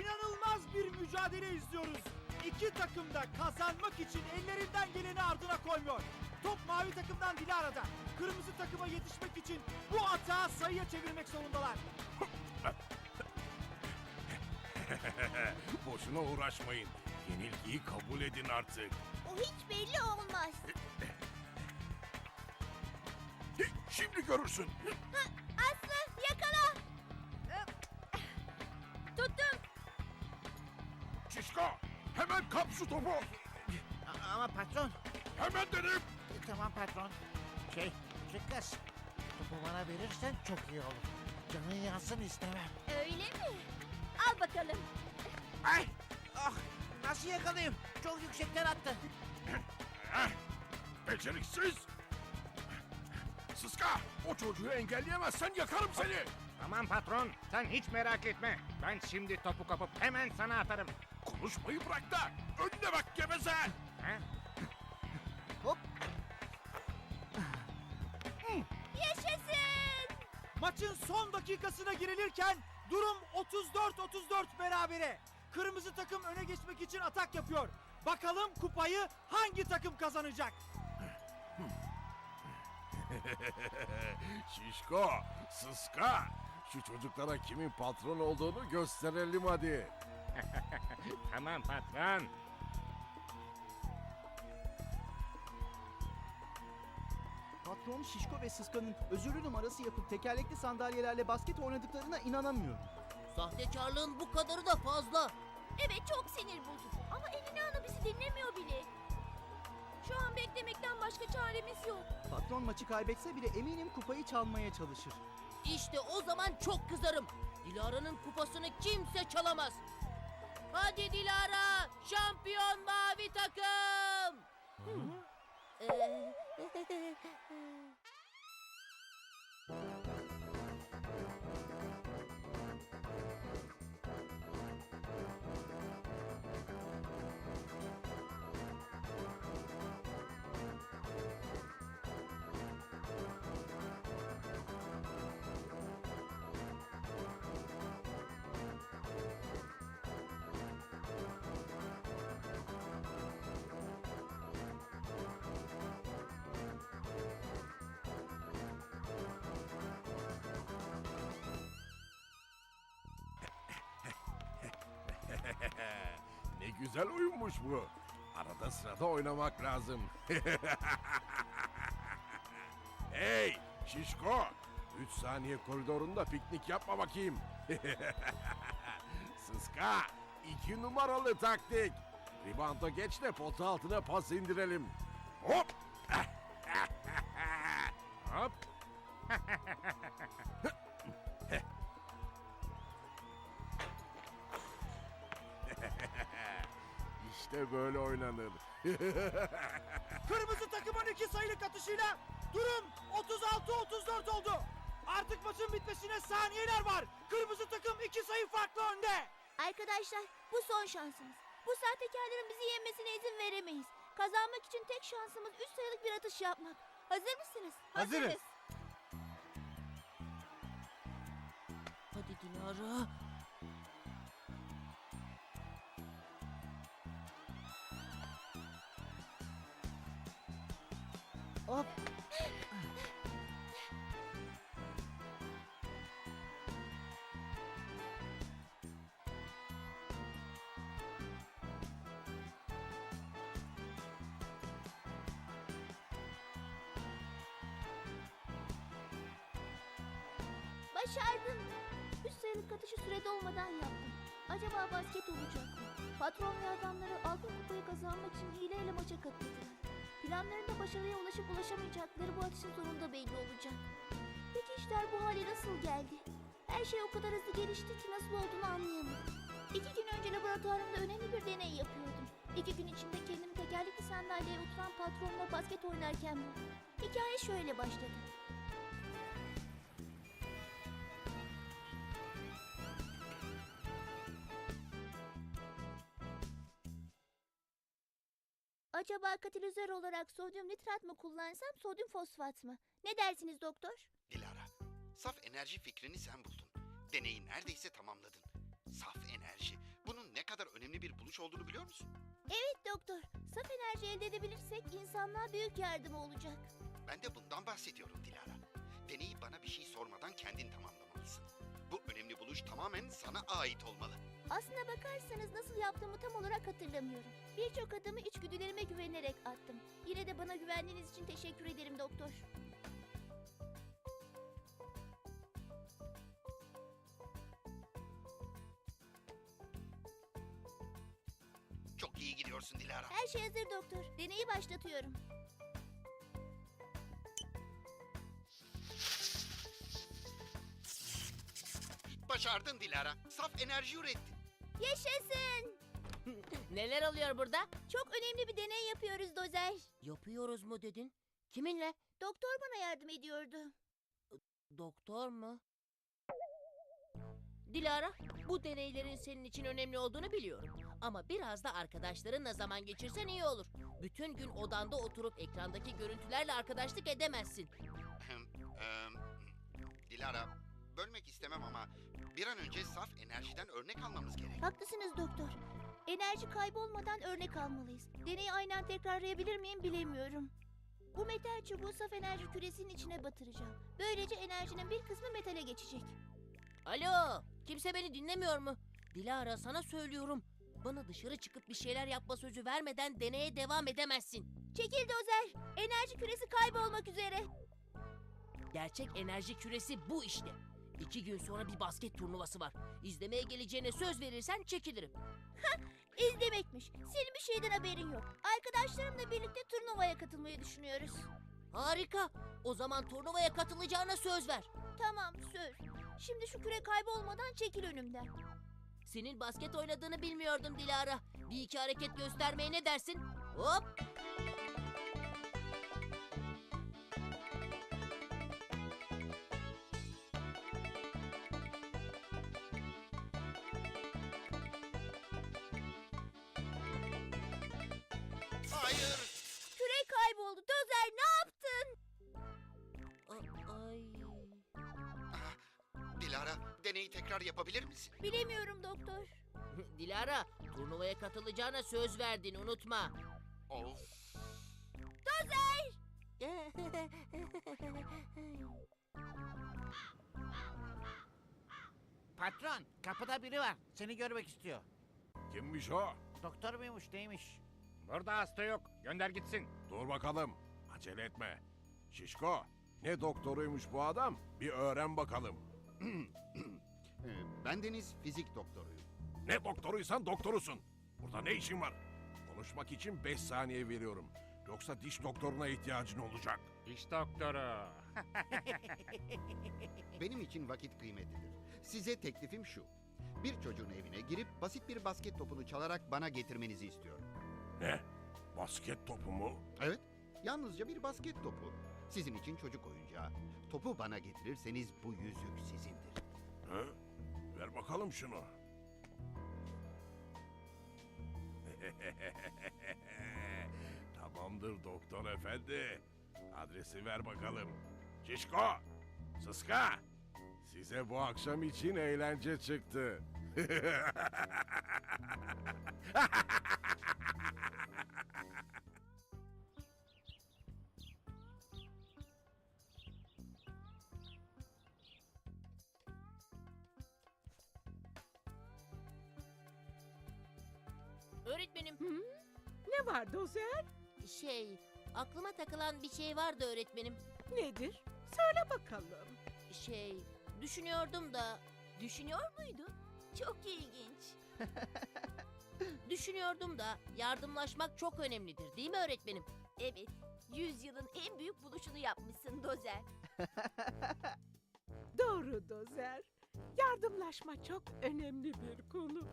İnanılmaz bir mücadele izliyoruz. İki takım da kazanmak için ellerinden geleni ardına koymuyor. Top mavi takımdan Dilara'da. Kırmızı takıma yetişmek için bu atağı sayıya çevirmek zorundalar. Boşuna uğraşmayın. Yenilgiyi kabul edin artık. O hiç belli olmaz. Şimdi görürsün. Kap şu topu. A- Ama patron. Hemen dedim. E, Tamam patron. Şey, küçük kız. Topu bana verirsen çok iyi olur. Canın yansın istemem. Öyle mi? Al bakalım. Ay! Ah! Nasıl yakalayayım? Çok yüksekten attı. Heh, beceriksiz. Sıska o çocuğu engelleyemezsen yakarım seni. Tamam patron, sen hiç merak etme. Ben şimdi topu kapıp hemen sana atarım. Konuşmayı bırak da önüne bak geveze. Ha? Hop! Yaşasın. Maçın son dakikasına girilirken durum 34-34 berabere. Kırmızı takım öne geçmek için atak yapıyor. Bakalım kupayı hangi takım kazanacak? Şişko, Sıska. Şu çocuklara kimin patron olduğunu gösterelim hadi. Tamam patron. Patron Şişko ve Sıska'nın özürlü numarası yapıp tekerlekli sandalyelerle basket oynadıklarına inanamıyorum. Sahtekarlığın bu kadarı da fazla. Evet çok sinir bozucu. Ama Emine Hanım bizi dinlemiyor bile. Şu an beklemekten başka çaremiz yok. Patron maçı kaybetse bile eminim kupayı çalmaya çalışır. İşte o zaman çok kızarım. Dilara'nın kupasını kimse çalamaz. Hadi Dilara, şampiyon mavi takım. ne güzel oyunmuş bu. Arada sırada oynamak lazım. hey Şişko. 3 saniye koridorunda piknik yapma bakayım. Sıska. 2 numaralı taktik. Ribanta geç de pota altına pas indirelim. Hop. Hop. İşte böyle oynanır. Kırmızı takımın iki sayılık atışıyla durum 36-34 oldu. Artık maçın bitmesine saniyeler var. Kırmızı takım iki sayı farklı önde. Arkadaşlar bu son şansımız. Bu sahtekarların bizi yenmesine izin veremeyiz. Kazanmak için tek şansımız üç sayılık bir atış yapmak. Hazır mısınız? Hazırız. hadi Dilara. Hop! Başardım. Üç sayılık atışı sürede olmadan yaptım. Acaba basket olacak mı? Patron ve adamları altın kupayı kazanmak için hileyle maça katıldılar. Planlarında başarıya ulaşıp ulaşamayacakları bu atışın sonunda belli olacak. Peki işler bu hale nasıl geldi? Her şey o kadar hızlı gelişti ki nasıl olduğunu anlayamadım. İki gün önce laboratuvarımda önemli bir deney yapıyordum. İki gün içinde kendimi tekerlekli sandalyeye oturan patronla basket oynarken buldum. Hikaye şöyle başladı. Acaba katalizör olarak sodyum nitrat mı kullansam sodyum fosfat mı? Ne dersiniz doktor? Dilara, saf enerji fikrini sen buldun. Deneyi neredeyse tamamladın. Saf enerji. Bunun ne kadar önemli bir buluş olduğunu biliyor musun? Evet doktor. Saf enerji elde edebilirsek insanlığa büyük yardımı olacak. Ben de bundan bahsediyorum Dilara. Deneyi bana bir şey sormadan kendin tamamlamalısın. Bu önemli buluş tamamen sana ait olmalı. Aslına bakarsanız nasıl yaptığımı tam olarak hatırlamıyorum. Birçok adımı içgüdülerime güvenerek attım. Yine de bana güvendiğiniz için teşekkür ederim doktor. Çok iyi gidiyorsun Dilara. Her şey hazır doktor. Deneyi başlatıyorum. Başardın Dilara. Saf enerji ürettin. Yaşasın! Neler oluyor burada? Çok önemli bir deney yapıyoruz Dozer. Yapıyoruz mu dedin? Kiminle? Doktor bana yardım ediyordu. Doktor mu? Dilara, bu deneylerin senin için önemli olduğunu biliyorum. Ama biraz da arkadaşlarınla zaman geçirsen iyi olur. Bütün gün odanda oturup ekrandaki görüntülerle arkadaşlık edemezsin. Dilara, bölmek istemem ama bir an önce saf enerjiden örnek almamız gerek. Haklısınız doktor. Enerji kaybolmadan örnek almalıyız. Deneyi aynen tekrarlayabilir miyim bilemiyorum. Bu metal çubuğu saf enerji küresinin içine batıracağım. Böylece enerjinin bir kısmı metale geçecek. Alo, kimse beni dinlemiyor mu? Dilara sana söylüyorum. Bana dışarı çıkıp bir şeyler yapma sözü vermeden deneye devam edemezsin. Çekil Dozer. Enerji küresi kaybolmak üzere. Gerçek enerji küresi bu işte. İki gün sonra bir basket turnuvası var. İzlemeye geleceğine söz verirsen çekilirim. İzlemekmiş. Senin bir şeyden haberin yok. Arkadaşlarımla birlikte turnuvaya katılmayı düşünüyoruz. Harika. O zaman turnuvaya katılacağına söz ver. Tamam söz. Şimdi şu küre kaybolmadan çekil önümden. Senin basket oynadığını bilmiyordum Dilara. Bir iki hareket göstermeye ne dersin? Hop! Kayboldu. Dozer ne yaptın? A- Ay. Ah, Dilara, deneyi tekrar yapabilir misin? Bilemiyorum doktor. Dilara, turnuvaya katılacağına söz verdin unutma. Of! Patron kapıda biri var. Seni görmek istiyor. Kimmiş o? Doktor muymuş neymiş? Burada hasta yok. Gönder gitsin. Dur bakalım. Acele etme. Şişko, ne doktoruymuş bu adam? Bir öğren bakalım. Ee, Ben Deniz fizik doktoruyum. Ne doktoruysan doktorusun. Burada ne işin var? Konuşmak için 5 saniye veriyorum. Yoksa diş doktoruna ihtiyacın olacak. İş doktoru. Benim için vakit kıymetlidir. Size teklifim şu. Bir çocuğun evine girip basit bir basket topunu çalarak bana getirmenizi istiyorum. Ne? Basket topu mu? Evet, yalnızca bir basket topu. Sizin için çocuk oyuncağı. Topu bana getirirseniz bu yüzük sizindir. Ha? Ver bakalım şunu. Tamamdır doktor efendi. Adresi ver bakalım. Şişko, Sıska. Size bu akşam için eğlence çıktı. Öğretmenim, Ne var Dozer? şey, aklıma takılan bir şey vardı öğretmenim. Nedir? Söyle bakalım. Şey, düşünüyordum da... Düşünüyor muydun? Çok ilginç. Düşünüyordum da yardımlaşmak çok önemlidir değil mi öğretmenim? Evet. Yüzyılın en büyük buluşunu yapmışsın Dozer. Doğru Dozer. Yardımlaşma çok önemli bir konu.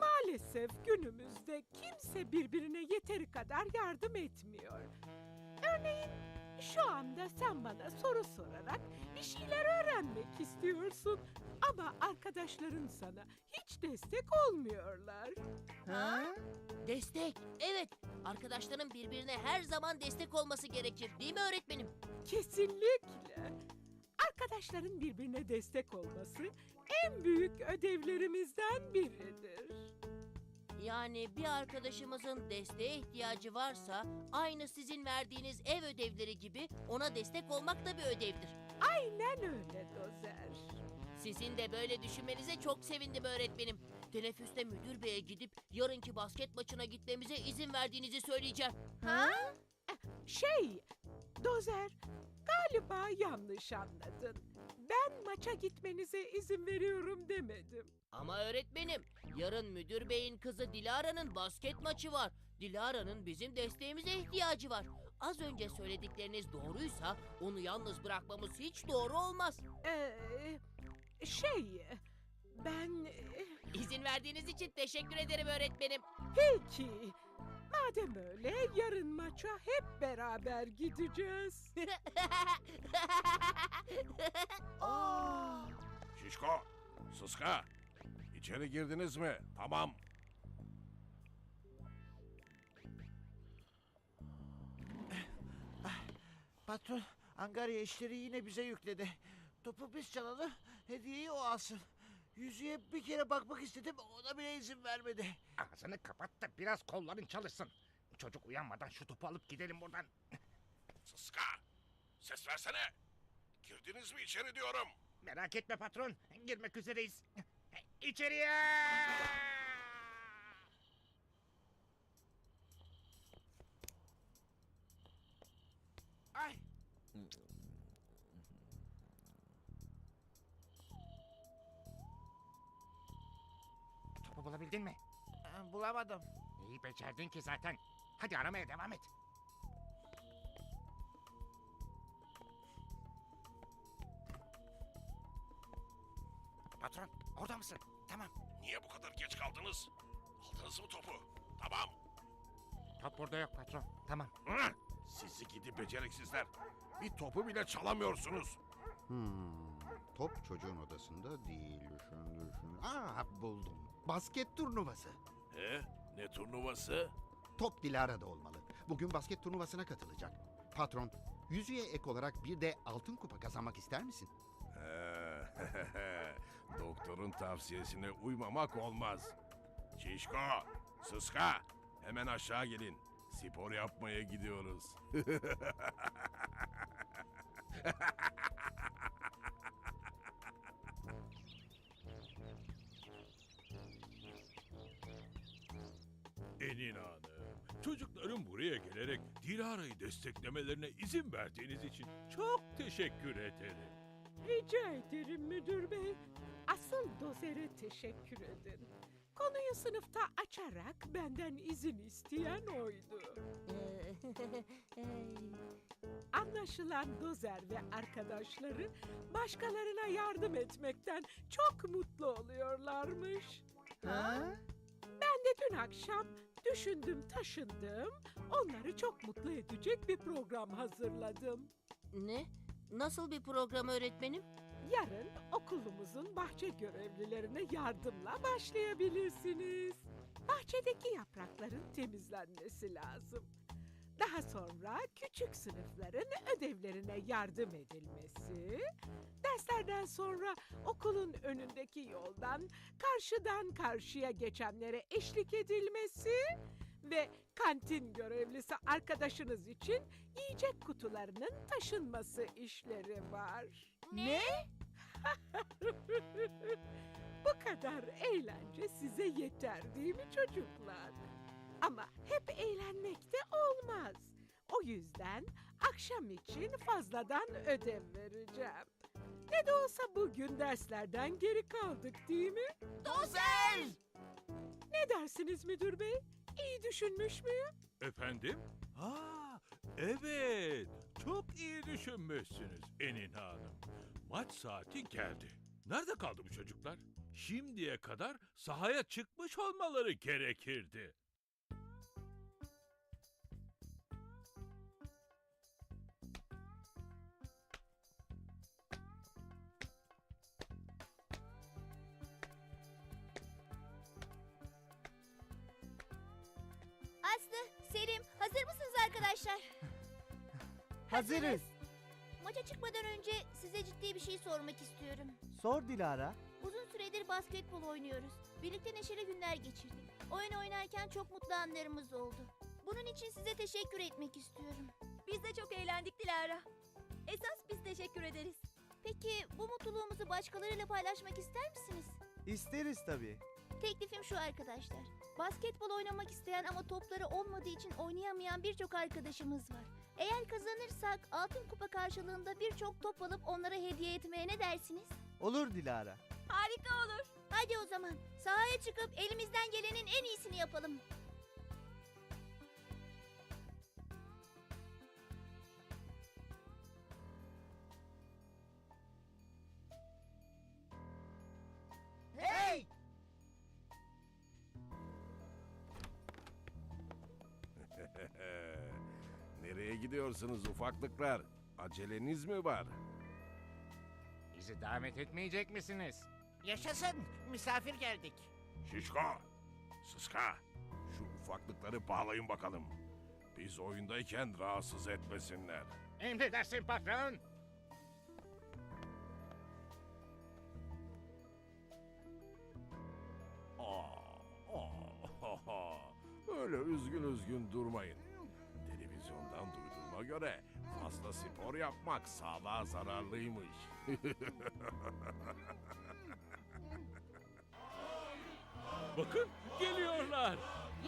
Maalesef günümüzde kimse birbirine yeteri kadar yardım etmiyor. Örneğin şu anda sen bana soru sorarak bir şeyler öğrenmek istiyorsun. Ama arkadaşların sana hiç destek olmuyorlar. Ha? Destek, evet. Arkadaşların birbirine her zaman destek olması gerekir değil mi öğretmenim? Kesinlikle. Arkadaşların birbirine destek olması en büyük ödevlerimizden biridir. Yani bir arkadaşımızın desteğe ihtiyacı varsa aynı sizin verdiğiniz ev ödevleri gibi ona destek olmak da bir ödevdir. Aynen öyle Dozer. Sizin de böyle düşünmenize çok sevindim öğretmenim. Teneffüste müdür beye gidip yarınki basket maçına gitmemize izin verdiğinizi söyleyeceğim. Ha? Şey, Dozer, galiba yanlış anladın. Ben maça gitmenize izin veriyorum demedim. Ama öğretmenim, yarın müdür beyin kızı Dilara'nın basket maçı var. Dilara'nın bizim desteğimize ihtiyacı var. Az önce söyledikleriniz doğruysa onu yalnız bırakmamız hiç doğru olmaz. Ee, şey, ben... e, İzin verdiğiniz için teşekkür ederim öğretmenim. Peki, madem öyle yarın maça hep beraber gideceğiz. Şişko, Sıska, içeri girdiniz mi? Tamam. Patron Angarya işleri yine bize yükledi. Topu biz çalalım, hediyeyi o alsın. Yüzüğe bir kere bakmak istedim, ona bile izin vermedi. Ağzını kapat da biraz kolların çalışsın. Çocuk uyanmadan şu topu alıp gidelim buradan. Sıska, ses versene. Girdiniz mi içeri diyorum. Merak etme patron. Girmek üzereyiz. İçeriye! Ay! Bulabildin mi? Ee, Bulamadım. İyi becerdin ki zaten. Hadi aramaya devam et. Patron, orada mısın? Tamam. Niye bu kadar geç kaldınız? Aldınız mı topu? Tamam. Top burada yok patron. Tamam. Hı? Sizi gidi beceriksizler. Bir topu bile çalamıyorsunuz. Hmm, top çocuğun odasında değil. Düşün, düşün. Aa buldum. Basket turnuvası. He? Ne turnuvası? Top Dilara'da olmalı. Bugün basket turnuvasına katılacak. Patron, yüzüğe ek olarak bir de altın kupa kazanmak ister misin? Doktorun tavsiyesine uymamak olmaz. Şişko, Sıska, hemen aşağı gelin. Spor yapmaya gidiyoruz. Enin Hanım, çocukların buraya gelerek Dilara'yı desteklemelerine izin verdiğiniz için çok teşekkür ederim. Rica ederim müdür bey. Asıl Dozer'e teşekkür edin. Konuyu sınıfta açarak benden izin isteyen oydu. Anlaşılan Dozer ve arkadaşları başkalarına yardım etmekten çok mutlu oluyorlarmış. Ha? Ben de dün akşam düşündüm taşındım. Onları çok mutlu edecek bir program hazırladım. Ne? Nasıl bir program öğretmenim? Yarın okulumuzun bahçe görevlilerine yardımla başlayabilirsiniz. Bahçedeki yaprakların temizlenmesi lazım. Daha sonra küçük sınıfların ödevlerine yardım edilmesi, derslerden sonra okulun önündeki yoldan karşıdan karşıya geçenlere eşlik edilmesi ve kantin görevlisi arkadaşınız için yiyecek kutularının taşınması işleri var. Ne? Bu kadar eğlence size yeter değil mi çocuklar? Ama hep eğlenmek de olmaz. O yüzden akşam için fazladan ödev vereceğim. Ne de olsa bugün derslerden geri kaldık değil mi? Dozer! Ne dersiniz müdür bey? İyi düşünmüş müyüm? Efendim? Ha, evet. Çok iyi düşünmüşsünüz Enin Hanım. Maç saati geldi. Nerede kaldı bu çocuklar? Şimdiye kadar sahaya çıkmış olmaları gerekirdi. Arkadaşlar? Hazırız. Maça çıkmadan önce size ciddi bir şey sormak istiyorum. Sor Dilara. Uzun süre basketbol oynuyoruz. Birlikte neşeli günler geçirdik. Oyun oynarken çok mutlu anlarımız oldu. Bunun için size teşekkür etmek istiyorum. Biz de çok eğlendik Dilara. Esas biz teşekkür ederiz. Peki bu mutluluğumuzu başkalarıyla paylaşmak ister misiniz? İsteriz tabii. Teklifim şu arkadaşlar. Basketbol oynamak isteyen ama topları olmadığı için oynayamayan birçok arkadaşımız var. Eğer kazanırsak altın kupa karşılığında birçok top alıp onlara hediye etmeye ne dersiniz? Olur Dilara. Harika olur. Hadi o zaman sahaya çıkıp elimizden gelenin en iyisini yapalım. Gidiyorsunuz ufaklıklar? Aceleniz mi var? Bizi davet etmeyecek misiniz? Yaşasın. Misafir geldik. Şişko, Sıska, şu ufaklıkları bağlayın bakalım. Biz oyundayken rahatsız etmesinler. Emredersin patron. Aa, aa, Öyle üzgün üzgün durmayın. Göre fazla spor yapmak sağlığa zararlıymış. Bakın geliyorlar.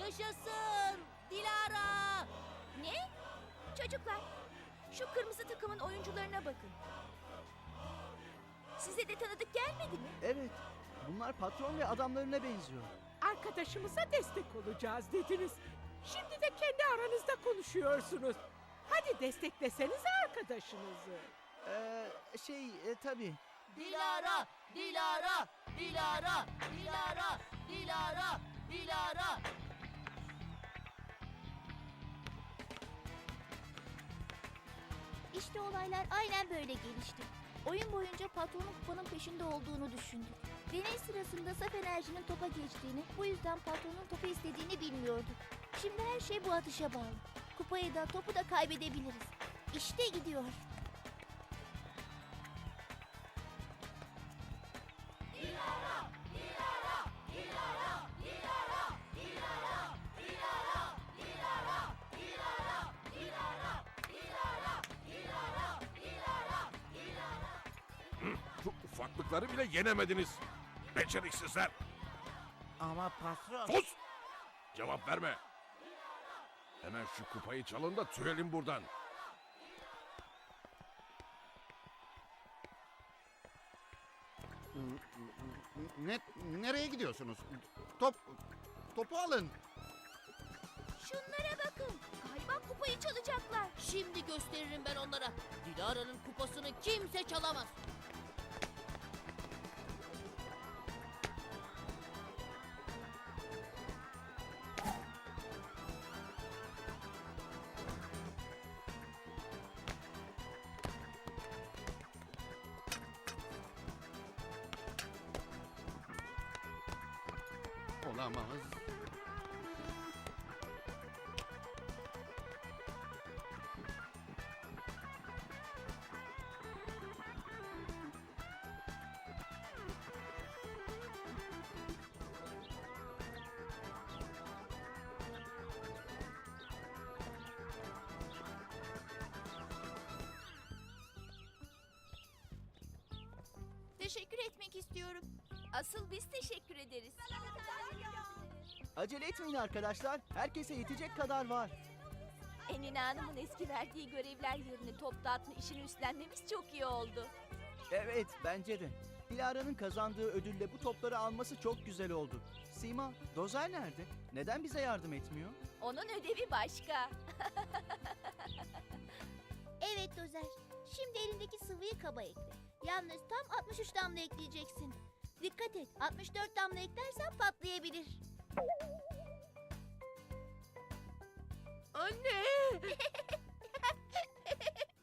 Yaşasın Dilara. Ne? Çocuklar şu kırmızı takımın oyuncularına bakın. Size de tanıdık gelmedi mi? Evet. Bunlar patron ve adamlarına benziyor. Arkadaşımıza destek olacağız dediniz. Şimdi de kendi aranızda konuşuyorsunuz. Hadi desteklesenize arkadaşınızı. Ee, şey e, tabii. Dilara, Dilara, Dilara, Dilara, Dilara, Dilara. İşte olaylar aynen böyle gelişti. Oyun boyunca patronun kupanın peşinde olduğunu düşündük. Deney sırasında saf enerjinin topa geçtiğini, bu yüzden patronun topu istediğini bilmiyorduk. Şimdi her şey bu atışa bağlı. Kupayı da topu da kaybedebiliriz. İşte gidiyor. Şu ufaklıkları bile yenemediniz. Beceriksizler. Ama patron. Sus! Cevap verme. Hemen şu kupayı çalın da tüyelim buradan. Ne, nereye gidiyorsunuz? Top, topu alın. Şunlara bakın. Galiba kupayı çalacaklar. Şimdi gösteririm ben onlara. Dilara'nın kupasını kimse çalamaz. Olamaz. Teşekkür etmek istiyorum. Asıl biz teşekkür ederiz. Acele etmeyin arkadaşlar. Herkese yetecek kadar var. Enine Hanım'ın eski verdiği görevler yerine top dağıtma işini üstlenmemiz çok iyi oldu. Evet bence de. Dilara'nın kazandığı ödülle bu topları alması çok güzel oldu. Sima, Dozer nerede? Neden bize yardım etmiyor? Onun ödevi başka. evet Dozer. Şimdi elindeki sıvıyı kaba ekle. Yalnız tam 63 damla ekleyeceksin. Dikkat et 64 damla eklersen patlayabilir. Anne!